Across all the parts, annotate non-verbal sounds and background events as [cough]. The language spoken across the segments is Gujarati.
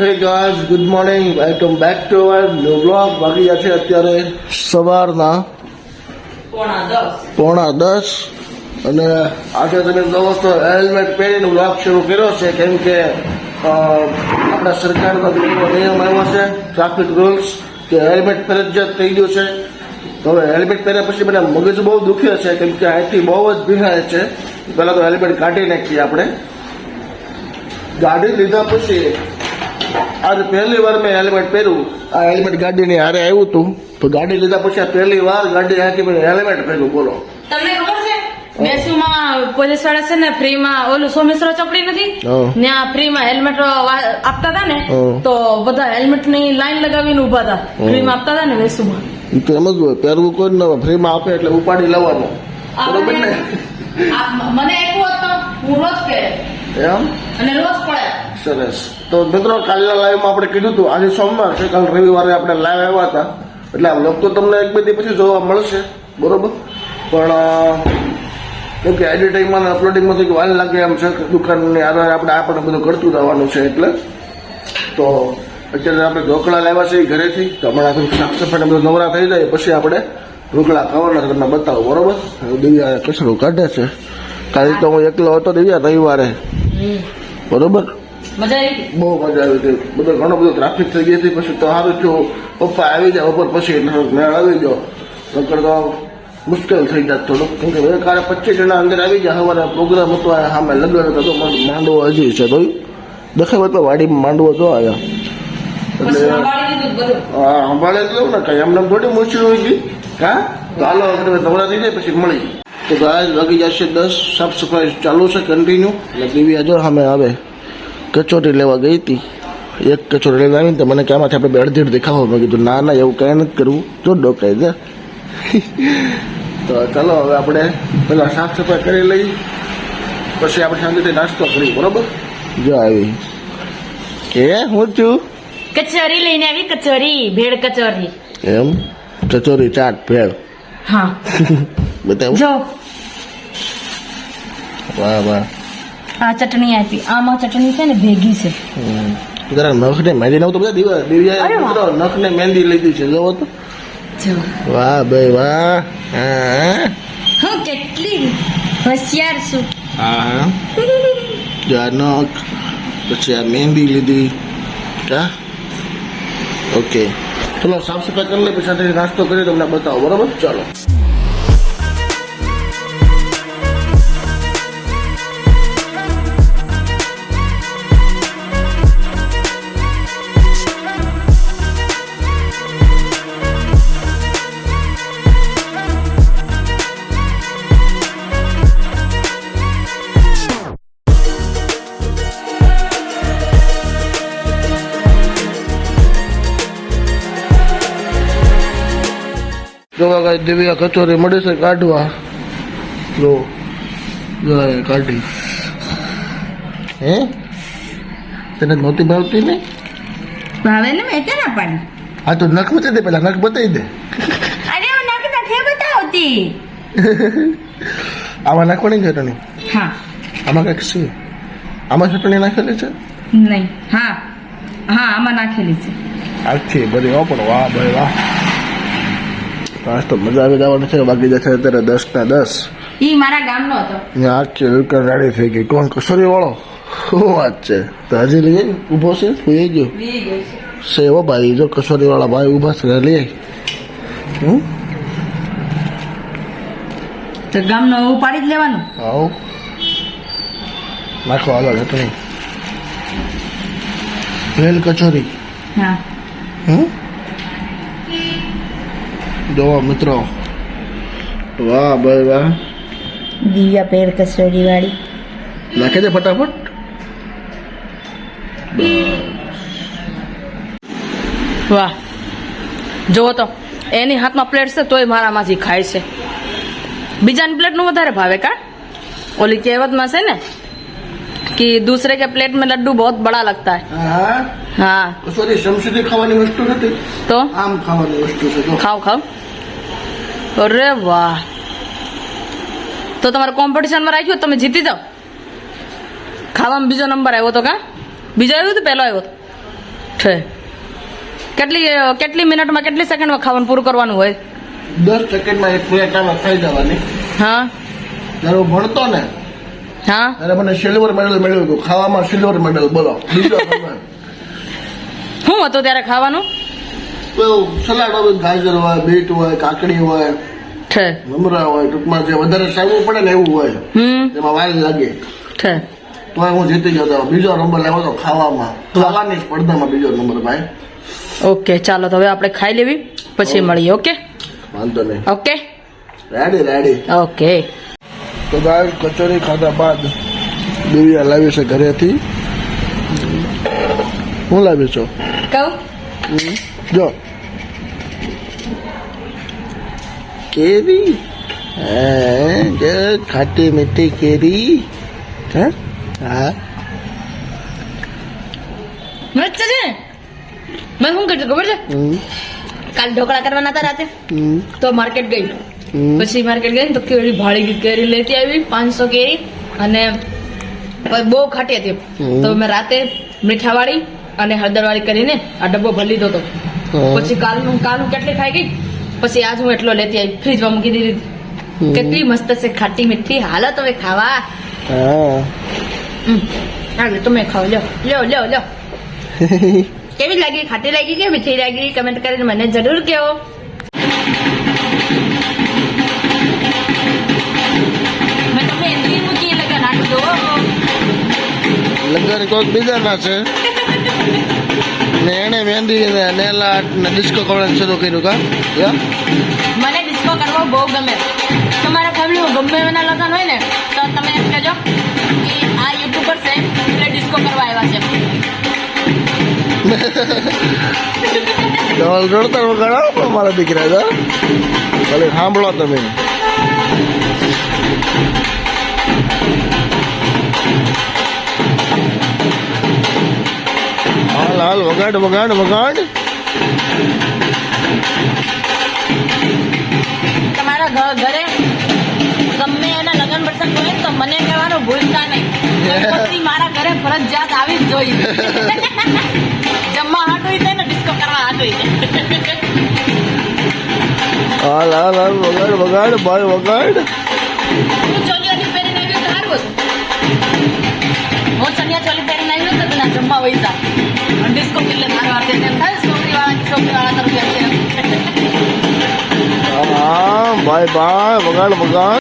Hey guys good morning welcome back to our new blog બાકી છે અત્યારે સવારના પોણા દસ. અને આજે તમે દોસ્તો હેલ્મેટ પહેરીને બ્લોગ શરૂ કર્યો છે. કેમ કે આપણા સરકારના નિયમ આવ્યો છે ટ્રાફિક રૂલ્સ કે હેલ્મેટ ફરજિયાત થઈ ગયું છે. હવે હેલ્મેટ પહેર્યા પછી મને મગજ બહુ દુખ્યો છે, કેમ કે અહીંથી બહુ જ ભીડાય છે. પહેલાં તો હેલ્મેટ કાઢી નાખીએ આપણે. ગાડી લીધા પછી આજે પહેલી વાર મેં હેલ્મેટ પહેર્યું આ હેલ્મેટ ગાડીની હારે આવ્યું હતું તો ગાડી લીધા પછી પહેલી વાર ગાડી હાકી મેં હેલ્મેટ પહેર્યું બોલો. તમને ખબર છે? બેસુમાં પોલીસવાળા છે ને ફ્રી માં ઓલું સોમેશ્વર ચોકડી નથી? ત્યાં ફ્રીમાં હેલ્મેટ આપતા હતા ને તો બધા હેલ્મેટની લાઈન લગાવીને ઊભા હતા. ફ્રી માં આપતા હતા ને વેસુમાં એ તો એમ જ પહેરવું કોઈ ન ફ્રીમાં આપે એટલે ઉપાડી લેવાનું. બરોબર ને? મને એક હોત હું રોજ પહેરે. એમ? અને રોજ પડે. સરસ. તો મિત્રો કાલના લાઈવમાં આપણે કીધું હતું આજે સોમવાર છે કાલ રવિવારે આપણે લાઈવ આવ્યા હતા. એટલે આ વ્લોગ તો તમને એક બે દી પછી જોવા મળશે બરોબર? પણ કેમ કે એડિટિંગમાં અને અપલોડિંગમાં તો વાર લાગે એમ છે દુકાનની આધારે આપણે આપણને બધું કરતું રહેવાનું છે એટલે. તો અત્યારે આપણે ઢોકળા લાવ્યા છે ઘરેથી. તો હમણાં થોડુંક સાફ સફાઈ બધું નવરા થઈ જાય પછી આપણે ઢોકળા ખાવાના તમને બતાવો બરોબર? દિવ્યા કચરો કાઢે છે. કાલે તો હું એકલો હતો દિવ્યા રવિવારે. બરોબર? મજા આવી બહુ મજા આવી હતી. બધો ઘણો બધો ટ્રાફિક થઈ ગઈ હતી. પછી તો સારું થયું પપ્પા આવી જાય બપોર પછી મેળ આવી ગયો. નકર તો મુશ્કેલ થઈ જાત થોડુંક. કેમ કે કાલે પચીસ જણા અંદર આવી જાય સવારે પ્રોગ્રામ હતો આ સામે લગ્ન હતો તો માંડવો હજી છે તો દેખાય તો વાડીમાં માંડવો જો આવ્યા એટલે હા સંભાળે તો લઉં ને કઈ. એમને થોડી મુશ્કેલ હોય ગઈ. હા? તો હાલો આપણે થઈ જાય પછી મળી. તો ગાય લગી જશે દસ. સાફ સફાઈ ચાલુ છે કન્ટિન્યુ એટલે બીવી હજાર સામે આવે. કચોરી લેવા ગઈ હતી. એક કચોરી લેવા આવીને તો મને કે આમાંથી આપણે બે અડધી અડધી ખાવા. મેં કીધું ના ના એવું કંઈ નથી કરવું. જો ડોકાઈ દે [laughs] તો ચાલો હવે આપણે પહેલાં સાફ સફાઈ કરી લઈ. પછી આપણે શાંતિથી નાસ્તો કરી બરોબર? જો આવી. કે હું છું? કચોરી લઈને આવી કચોરી ભેળ કચોરી. એમ? કચોરી ચાટ ભેળ. હા. [laughs] બતાવો. જો. વાહ વાહ. આ ચટણી આપી. આમાં ચટણી છે ને ભેગી છે. જરા નખ નખને મહેંદી નવ તો બધા દિવસ દિવ્યા નખ ને મહેંદી લીધી છે જોવો તો. જો. વાહ ભાઈ વાહ. હા હું. કેટલી હોશિયાર છું. હા જો આ નખ પછી આ મહેંદી લીધી. હા. ઓકે. ચલો સાફ સફાઈ કરી લે પછી નાસ્તો કરી તમને બતાવો. બરાબર? ચાલો. જોવા આ કચોરી મળે છે કાઢવા. જો કાઢી. હે? તને નહોતી ભાવતી ને? ભાવે ને મેં ક્યાં પાડી આ તો નખ બતાવી દે પેલા નખ બતાવી દે. અરે હું નખ નથી બતાવતી. [laughs] આમાં નાખવાની ચટણી? હા. આમાં કંઈક છે? આમાં ચટણી નાખેલી છે? નહીં. હા. હા આમાં નાખેલી છે. આખી બધી હો પણ વાહ ભાઈ વાહ. આજ તો મજા આવી જવાની છે. બાકી જશે અત્યારે દસ ના દસ. ઈ મારા ગામનો હતો. ત્યાં આખી દુકાન રાડી થઈ ગઈ. કોણ કસોરી વાળો. શું વાત છે? તો હજી લઈએ ઊભો છે? સુઈ ગયો? સેવો ભાઈ જો કસોરી વાળા ભાઈ ઊભા છે લઈએ હમ? તો ગામનો ઉપાડી જ લેવાનું. આવો. નાખો હાલો ચટણી ભેલ કચોરી. હા. હમ? જોવો મિત્રો. વાહ ભાઈ વાહ. દિવ્યા પેર કસોડી વાળી. નાખે છે ફટાફટ? વાહ. જુઓ તો એની હાથમાં પ્લેટ છે તોય મારામાંથી ખાય છે. બીજાની પ્લેટનું વધારે ભાવે કા? ઓલી કહેવતમાં છે ને કે દૂસરે કે પ્લેટ મેં લડ્ડુ બહુ બડા લગતા હે. હા સોરી શમશુદી ખાવાની વસ્તુ નથી? તો? આમ ખાવાની વસ્તુ છે ખાવ ખાવ. અરે વાહ. તો તમારે કોમ્પિટિશનમાં રાખ્યું તમે જીતી જાઓ. ખાવામાં બીજો નંબર આવ્યો હતો કા? બીજો આવ્યો હતો પહેલો આવ્યો તો? છે કેટલી કેટલી મિનિટમાં કેટલી સેકન્ડમાં ખાવાનું પૂરું કરવાનું હોય? દસ સેકન્ડમાં એક પ્લેટ આવે ખાઈ જવાની. હા. જ્યારે ભણતો ને હા. ત્યારે મને સિલ્વર મેડલ મળ્યું હતું. ખાવામાં સિલ્વર મેડલ બોલો. બીજો [laughs] શું હતું ત્યારે ખાવાનું? સલાડ હોય ગાજર હોય બીટ હોય કાકડી હોય છે મમરા હોય ટૂંકમાં જે વધારે સાવવું પડે ને એવું હોય હમ. એમાં વાર લાગે. છે તો હું જીતી ગયો હતો બીજો નંબર લેવો તો ખાવામાં. ખાવાની સ્પર્ધામાં બીજો નંબર ભાઈ. ઓકે ચાલો તો હવે આપણે ખાઈ લેવી પછી મળીએ ઓકે? વાંધો નહીં. ઓકે? Ready ready. ઓકે. તો ગાય કચોરી ખાધા બાદ દિવ્યા લાવી છે ઘરેથી. હું લાવી છો? કહું? જો. કેરી? હે, ખાટી મીઠી કેરી? હે? હા. મસ્ત છે? મેં શું કર્યું ખબર છે? કાલ ઢોકળા કરવાના હતા રાતે. તો માર્કેટ ગઈ. પછી માર્કેટ ગઈ તો કેરી ભાળી ગઈ કેરી લેતી આવી પાંચસો કેરી. અને બહુ ખાટી હતી. તો મેં રાતે મીઠાવાળી અને હળદરવાળી કરીને આ ડબ્બો ભરી લીધો હતો. પછી કાલનું કાલનું કેટલી ખાઈ ગઈ? પછી આજ હું એટલો લેતી આવી ફ્રીજમાં મૂકી દીધી. કેટલી મસ્ત છે ખાટી મીઠી. હાલો તમે ખાવા. હાલો તમે ખાઓ લ્યો લ્યો લ્યો લ્યો. [laughs] કેવી લાગી? ખાટી લાગી કે મીઠી લાગી? કમેન્ટ કરીને મને જરૂર કહો લગ્ન કોઈક બીજાના છે. [laughs] ને એને મહેંદી નેલ આર્ટ ને ડિસ્કો કરવાનું શરૂ કર્યું કા? યા? મને ડિસ્કો કરવો બહુ ગમે. તમારા ફેમિલીમાં ગમે એના લગ્ન હોય ને તો તમે એમ કહેજો કે આ યુટ્યુબર છે એટલે ડિસ્કો કરવા આવ્યા છે. ધવલ રડતા વગાડો મારા દીકરા ભલે સાંભળો તમે. હાલ હાલ વગાડ વગાડ વગાડ. તમારા ઘર ઘરે ગમે એના લગ્ન પ્રસંગ હોય તો મને કહેવાનું ભૂલતા નહીં. મારા ઘરે ફરજિયાત આવી જ જોઈએ [laughs] જમવા હાટું થાય ને ડિસ્કો કરવા હાટું હાલ હાલ હાલ વગાડ વગાડ ભાઈ વગાડ. ચોલી પહેરીને આવી તો સારું હું ચણિયા ચોલી જમવા ડિસ્કો મારો એમ થાય છોકરી વાળા છોકરી વાળા તરફ હા ભાઈ ભાઈ વગાડ વગાડ.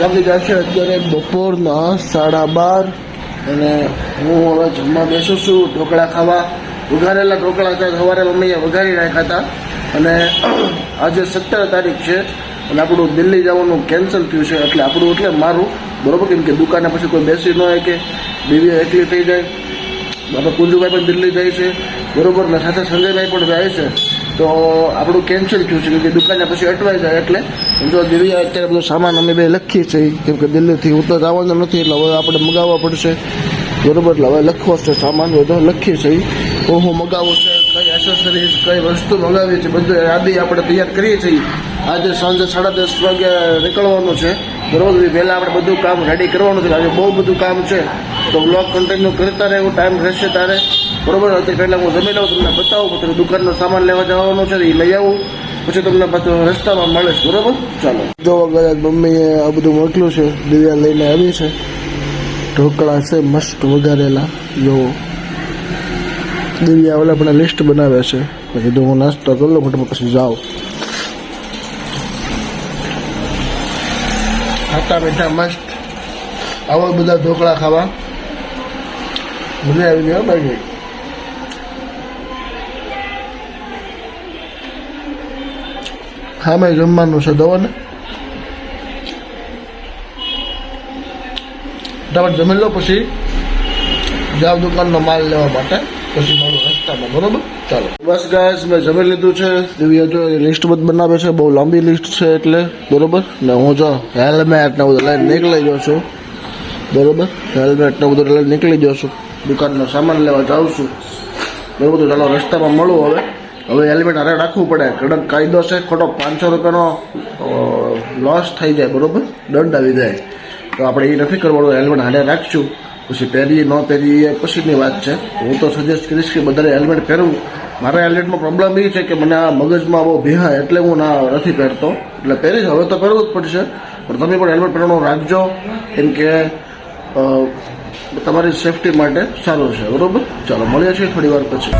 વાગી છે અત્યારે બપોરના સાડા બાર અને હું હવે જમવા બેસું છું ઢોકળા ખાવા. વઘારેલા ઢોકળા હતા સવારે મમ્મીએ વઘારી નાખ્યા હતા. અને આજે સત્તર તારીખ છે અને આપણું દિલ્હી જવાનું કેન્સલ થયું છે એટલે આપણું એટલે મારું, બરોબર? કેમ કે દુકાને પછી કોઈ બેસી ન હોય કે દિવ્ય એકલી થઈ જાય. આપણે કુંજુભાઈ પણ દિલ્હી જાય છે, બરોબર? ને સાથે સંજયભાઈ પણ જાય છે. તો આપણું કેન્સલ થયું છે, કેમ કે દુકાને પછી અટવાઈ જાય એટલે. જો દિવ્યા, અત્યારે બધો સામાન અમે બે લખીએ છીએ, કેમ કે દિલ્હીથી તો જવાનું નથી, એટલે હવે આપણે મગાવવા પડશે. બરોબર? એટલે હવે લખવો છે સામાન, બધો લખીએ છીએ. હું મગાવું છે. એસેસરીઝ કઈ વસ્તુ મંગાવી છે બધું યાદી આપણે તૈયાર કરીએ છીએ. આજે સાંજે સાડા દસ વાગે નીકળવાનું છે. બરોબર પહેલાં આપણે બધું કામ રેડી કરવાનું છે. આજે બહુ બધું કામ છે. તો બ્લોગ કન્ટિન્યુ કરતા રહેવું ટાઈમ રહેશે તારે. બરોબર? અત્યારે પહેલાં હું જમી લઉં, તમને બતાવું, પછી દુકાનનો સામાન લેવા જવાનો છે, એ લઈ આવું. પછી તમને પાછું રસ્તામાં મળે છે બરોબર? ચાલો. જો કદાચ મમ્મીએ આ બધું મોકલ્યું છે દિવ્યા લઈને આવી છે. ઢોકળા છે, મસ્ત વઘારેલા. જોવો દિવ્યા ઓલા પણ લિસ્ટ બનાવે છે. પછી તો હું નાસ્તો કરી લઉં પછી જાઉં. ખાટા બેઠા મસ્ત. આવા બધા ઢોકળા ખાવા. મજા આવી ગયા બાકી હા મેં જમવાનું છે દવાને ફટાફટ જમી લો પછી. જાવ દુકાનનો માલ લેવા માટે. પછી મારો રસ્તામાં, બરોબર? ચાલો. બસ ગાય મેં જમી લીધું છે. દિવ્યા જો લિસ્ટ બધ બનાવે છે, બહુ લાંબી લિસ્ટ છે એટલે, બરોબર? ને હું જો હેલ્મેટ ને બધું લઈને નીકળી જાઉં છું. બરોબર? હેલ્મેટ ને બધું લઈને નીકળી જાઉં છું. દુકાનનો સામાન લેવા જાઉં છું. બરોબર, તો ચાલો રસ્તામાં મળું હવે. હવે હેલ્મેટ હારે રાખવું પડે. કડક કાયદો છે, ખોટો પાંચસો રૂપિયાનો લોસ થઈ જાય, બરોબર? દંડ આવી જાય. તો આપણે એ નથી કરવાનું હેલ્મેટ હારે રાખશું. પછી પહેરીએ ન પહેરીએ એ પછીની વાત છે. હું તો સજેસ્ટ કરીશ કે બધાને હેલ્મેટ પહેરવું મારા હેલ્મેટમાં પ્રોબ્લેમ એ છે કે મને આ મગજમાં બહુ ભેહા એટલે હું ના નથી પહેરતો. એટલે પહેરીશ હવે તો પહેરવું જ પડશે. પણ તમે પણ હેલ્મેટ પહેરવાનું રાખજો. કેમ કે તમારી સેફટી માટે સારું છે. બરોબર? ચાલો મળીએ છીએ થોડી વાર પછી.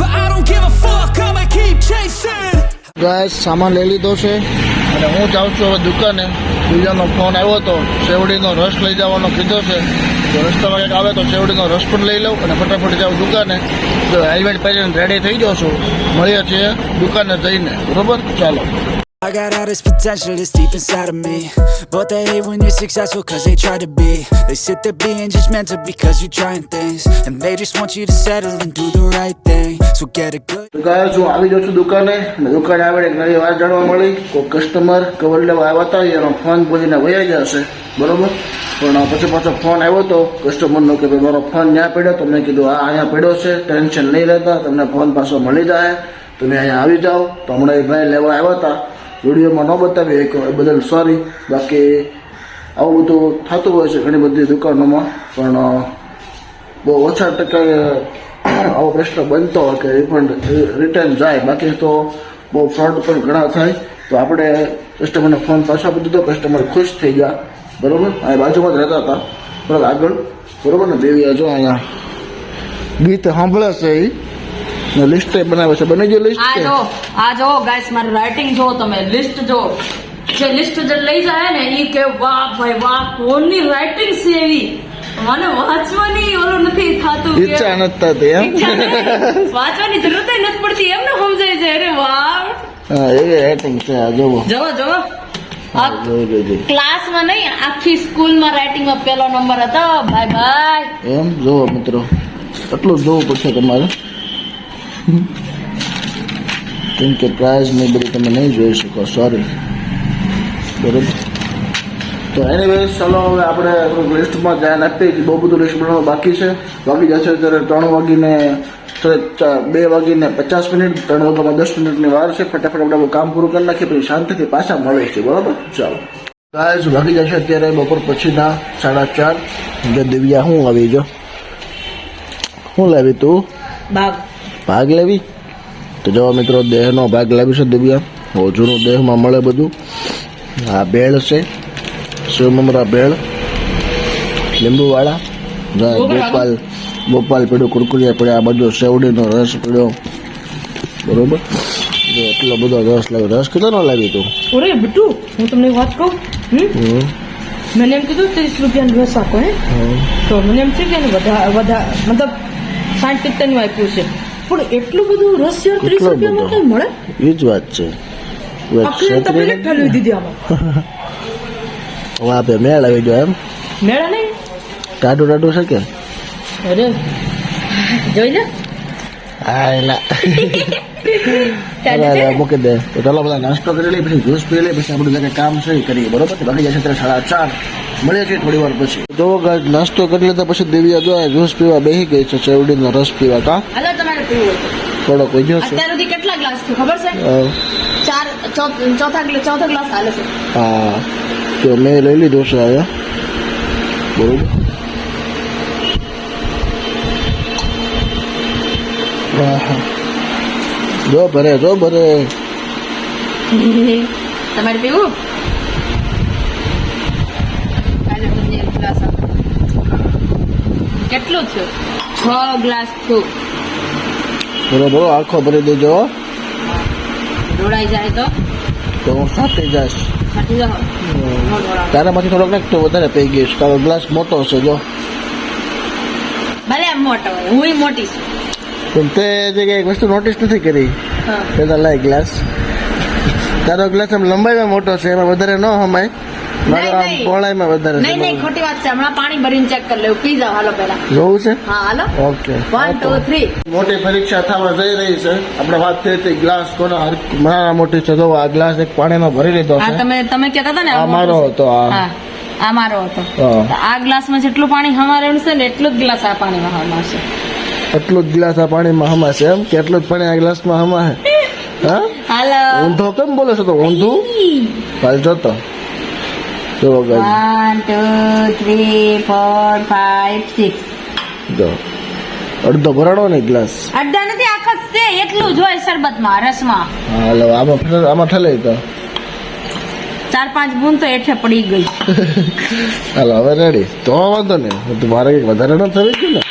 But I don't give a fuck, I'ma keep chasing. ગાય સામાન લઈ લીધો છે. અને હું જાઉં છું હવે દુકાને. બીજાનો ફોન આવ્યો હતો શેવડીનો રસ લઈ જવાનો કીધો છે. જો રસ્તામાં કંઈક આવે તો શેવડીનો રસ પણ લઈ લઉં અને ફટાફટ જાઉં દુકાને. જો હેલ્મેટ પહેરીને રેડી થઈ જાઉં છું. મળીએ છીએ દુકાને જઈને. બરોબર? ચાલો. I got all this potential that's deep inside of me But they hate when you're successful cause they try to be They sit there being judgmental because you're trying things And they just want you to settle and do the right thing So get a good તો ગાય હું આવી છું દુકાને અને દુકાને આવીને એક નવી વાત જાણવા મળી કોઈ કસ્ટમર કવર લેવા આવ્યા હતા એનો ફોન બોલીને વયા ગયા હશે બરોબર પણ પછી પાછો ફોન આવ્યો હતો કસ્ટમરનો કે ભાઈ મારો ફોન ત્યાં પડ્યો તો મેં કીધું આ અહીંયા પડ્યો છે ટેન્શન નહીં લેતા તમને ફોન પાછો મળી જાય તમે અહીંયા આવી જાઓ તો હમણાં એ ભાઈ લેવા આવ્યા હતા વિડીયોમાં ન બતાવી એક બદલ સોરી બાકી આવું બધું થતું હોય છે ઘણી બધી દુકાનોમાં, પણ બહુ ઓછા ટકા આવો પ્રશ્ન બનતો હોય કે રિફંડ રિટર્ન જાય. બાકી તો બહુ ફ્રોડ પણ ઘણા થાય. તો આપણે કસ્ટમરને ફોન પાછો આપી દીધો. કસ્ટમર ખુશ થઈ ગયા. બરાબર? આ બાજુમાં જ રહેતા હતા. બરાબર? આગળ? બરાબર ને? દેવી જો અહીંયા ગીત સાંભળે છે એ ને લિસ્ટ બનાવે છે. બને જે લિસ્ટ આ જો આ જો ગાઈસ મારું રાઇટિંગ જો તમે લિસ્ટ જો. જે લિસ્ટ જે લઈ જાય ને ઈ કે વાહ ભાઈ વાહ કોની રાઇટિંગ છે એવી? મને વાંચવાની ઓલું નથી થતું ઈચ્છા નથી થતી એમ. વાંચવાની જરૂર નથી પડતી એમને સમજાય છે. અરે વાહ. હા એવી રાઇટિંગ છે આ જોવો જવો જવો આ જોઈ લેજો ક્લાસમાં નહીં આખી સ્કૂલમાં રાઇટિંગમાં પહેલો નંબર હતો. ભાઈ ભાઈ એમ? જોવો મિત્રો. એટલું જ જોવું પડશે તમારે. કેમ કે પ્રાઇઝ ને બધું તમે નહીં જોઈ શકો સોરી બરોબર? તો એનીવેઝ ચાલો હવે આપણે આપણું લિસ્ટમાં ધ્યાન આપીએ કે બહુ બધું લિસ્ટ બનાવવાનું બાકી છે. વાગી જશે ત્યારે ત્રણ વાગીને બે વાગીને પચાસ મિનિટ, ત્રણ વાગ્યામાં દસ મિનિટની વાર છે. ફટાફટ આપણે કામ પૂરું કરી નાખીએ, પછી શાંતિથી પાછા મળે છે બરોબર? ચાલો. ગાય વાગી જશે અત્યારે બપોર પછીના સાડા ચાર. જો દિવ્યા, હું આવી જો શું લાવી તું? બાગ ભાગ લેવી? તો જો મિત્રો દેહનો ભાગ લાવી છે દિવ્યા. બહુ જૂનું દેહમાં મળે બધું. આ ભેળ છે. શિવમમરા ભેળ. લીંબુવાળા. ગોપાલ. ગોપાલ પડ્યો કુરકુરિયા પડ્યા. આ બધો સેવડીનો રસ પીડ્યો. બરોબર? જો એટલો બધો રસ લાવ્યો. રસ કેટલાનો લાવી તું? ઓરે બટુ હું તમને વાત કહું? હમ? મને એમ કીધું ત્રીસ રૂપિયાનો રસ આપો હે? તો મને એમ થયું કે એને વધા વધા મતલબ સાઠ સિત્તેરનું આપ્યું છે. પણ એટલું બધું રસ યાર ત્રીસ રૂપિયામાં? કઈ મળે? એ જ વાત છે. ઠલવી દીધી આમાં. [laughs] મેળ આવી ગયો એમ. મેળા નહીં? ટાટું ટાટું છે કે? અરે. જોઈ લે. હા એલા. [laughs] મૂકી દે. તો ચાલો બધા નાસ્તો કરી લઈએ પછી જ્યુસ પી લઈએ પછી આપણું જે કામ છે એ કરીએ બરોબર છે? બાકી જશે ત્યારે સાડા ચાર. મળીએ છીએ થોડી વાર પછી. જો નાસ્તો કરી લેતા પછી દેવી જો જ્યુસ પીવા બેસી ગઈ છે ચેવડીનો રસ પીવા કા? પીવું હોય તો. થોડો છે. અત્યાર સુધી કેટલા ગ્લાસ થયું? ખબર છે? ચાર ચોથા ચોથો ગ્લાસ હાલે છે. હા. તો મેં લઈ લીધો છે અહીંયા બરોબર. જો ભરે જો ભરે. [laughs] તમારે પીવું. કેટલું થયું? છ ગ્લાસ થયું. બરોબર આખો ભરી દેજો. ઢોળાઈ જાય તો? તો હું સાથે જઈશ તારામાંથી થોડોક નાખ તો વધારે પી ગઈશ તારો ગ્લાસ મોટો છે જો. ભલે મોટો હું મોટી છું. પણ તે જગ્યાએ એક વસ્તુ નોટિસ નથી કરી. પેલા લાય ગ્લાસ. તારો ગ્લાસ આમ લંબાઈમાં મોટો છે એમાં વધારે ન હમાય. પહોળાઈમાં વધારે નહીં નહીં ખોટી વાત છે. હમણાં પાણી ભરીને ચેક કરી લેવું. પી જાવ હાલો પેલા જોવું છે? હા હાલો. ઓકે. વન ટુ થ્રી મોટી પરીક્ષા થવા જઈ રહી છે. આપણે વાત થઈ હતી ગ્લાસ કોનો મારા મોટી છે. જો આ ગ્લાસ એક પાણીનો ભરી લીધો હા છે. તમે તમે કહેતા હતા ને આ મારો હતો આ. આ મારો હતો. આ ગ્લાસમાં જેટલું પાણી હમારેલું છે ને એટલું જ ગ્લાસ આ પાણીમાં હમાશે. એટલું જ ગ્લાસ આ પાણીમાં હમાશે એમ? કે એટલું જ પાણી આ ગ્લાસમાં હમાશે? હા? હાલો. ઊંધો કેમ બોલે છે તો ઊંધું? હાલ જોતો. જો one two three four five six જો. અડધો ભરાડો ને ગ્લાસ. અડધા નથી આખા છે એટલું જ હોય શરબતમાં રસમાં. હાલો આમાં આમાં ઠલે તો. ચાર પાંચ બૂંદ તો એઠે પડી ગઈ. [laughs] હાલો હવે રેડી તો વાંધો નહીં. તો મારે કંઈક વધારે ન થવી ગયું ને.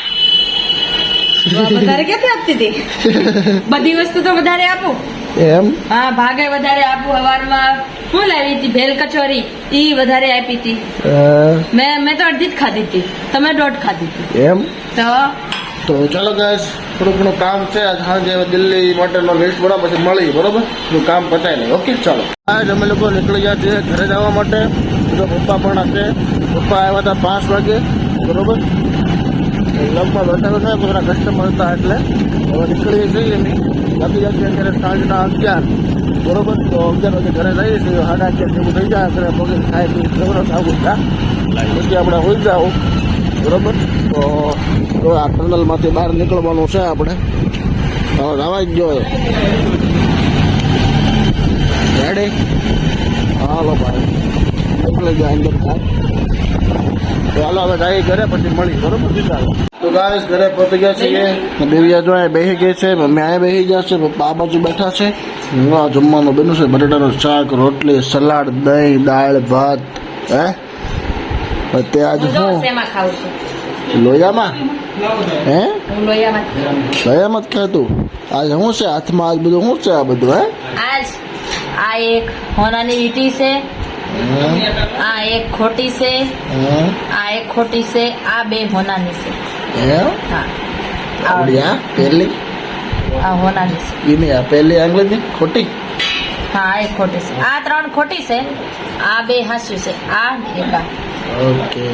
વધારે ક્યાંથી આપતી હતી? [laughs] બધી વસ્તુ તો વધારે આપું. એમ? હા ભાગે વધારે આપું હવારમાં. હું લાવી હતી? ભેલ કચોરી. ઈ વધારે આપી હતી. મેં મેં તો અડધી જ ખાધી હતી. તમે દોઢ ખાધી હતી. એમ? તો? તો ચાલો ગાઈસ થોડું ઘણું કામ છે. આજ સાંજે દિલ્હી માટેનો લિસ્ટ બરાબર પછી મળી બરોબર? થોડું કામ પતાવી નહીં ઓકે ચાલો. આજ અમે લોકો નીકળી ગયા છીએ ઘરે જવા માટે. પપ્પા પણ હશે. પપ્પા આવ્યા હતા પાંચ વાગે બરોબર? લગભગ વધારે થાય બધા કસ્ટમર હતા એટલે હવે નીકળીએ છીએ બાકી જશે અત્યારે સાંજના અગિયાર, બરોબર? તો અગિયાર વાગે ઘરે જઈએ છીએ. સાડા અગિયાર જેવું થઈ જાય, અત્યારે પગે ખાઈ પી જબરદસ્ત આવું ત્યાં પછી આપણે હોઈ જાઓ, બરોબર? તો હવે આ ટનલમાંથી બહાર નીકળવાનું છે આપણે. હવે રવાઈ જ ગયો રેડી હાલો ભાઈ. નીકળી ગયા અંદર. થાય હાલો હવે જઈએ ઘરે પછી મળી બરોબર? ચાલો તો ગાઈસ ઘરે પહોંચી ગયા છીએ. દેવિયા જો બેસી ગઈ છે મમ્મી અહીંયા બેસી ગયા છે પપ્પા આ બાજુ બેઠા છે. આ જમવાનું બન્યું છે બટાટાનું શાક રોટલી સલાડ દહીં દાળ ભાત હે? તે આજ હું લોયામાં? હે. લોયામાં જ ખાતું આજે શું છે? હાથમાં આજ બધું શું છે આ બધું હે? આજ આ એક હોનાની વીટી છે? આ એક ખોટી છે? આ એક ખોટી છે. આ બે હોનાની છે. હે? હા આવડી આ પહેલી? આ હોનાની છે. એની આ પહેલી આંગળીની? ખોટી? હા આ એક ખોટી છે. આ ત્રણ ખોટી છે. આ બે હાસ્યું છે. આ એક. ઓકે.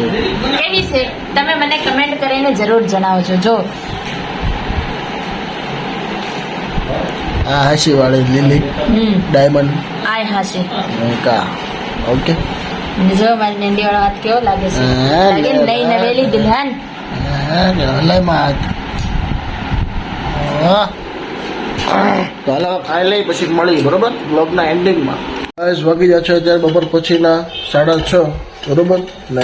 કેવી છે. તમે મને કમેન્ટ કરીને જરૂર જણાવજો. જો. આ હાસી વાળી લીલી. ડાયમંડ. આ હાસી કા ઓકે. જો મારી નેંદી વાળો હાથ કેવો લાગે છે? હા, લાગે ને? નવેલી દુલ્હન? હલાઈમાં હાથ તો હાલો ખાઈ લઈ પછી મળી બરોબર? બ્લોગના એન્ડિંગમાં બસ વાગી જાય છે અત્યારે બપોર પછીના સાડા છ બરોબર? ને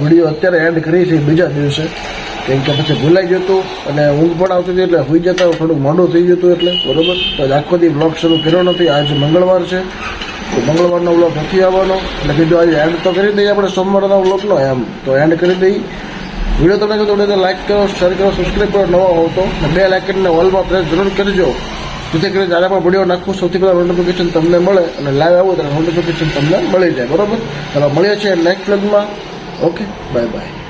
વીડિયો અત્યારે એન્ડ કરી છે બીજા દિવસે. કેમ કે પછી ભૂલાઈ ગયું હતું અને ઊંઘ પણ આવતી હતી એટલે હોઈ જતા થોડુંક મોડું થઈ ગયું હતું એટલે બરોબર? તો આખો દી બ્લોગ શરૂ કર્યો નથી આજે મંગળવાર છે. મંગળવારનો બ્લોગ નથી આવવાનો. એટલે કીધું આજે એન્ડ તો કરી દઈએ, આપણે સોમવારના બ્લોગનો એમ. તો એન્ડ કરી દઈએ. વીડિયો તમને જો તો લાઈક કરો શેર કરો સબસ્ક્રાઈબ કરો, નવા હોવ તો. બે બે કરીને હોલમાં પ્રેસ જરૂર કરજો. જેથી કરીને જ્યારે પણ વીડિયો નાખું, સૌથી પહેલાં નોટિફિકેશન તમને મળે અને લાઈવ આવું, ત્યારે નોટિફિકેશન તમને મળી જાય. બરોબર? ચાલો, મળીએ છીએ નેક્સ્ટ વ્લોગમાં ઓકે બાય બાય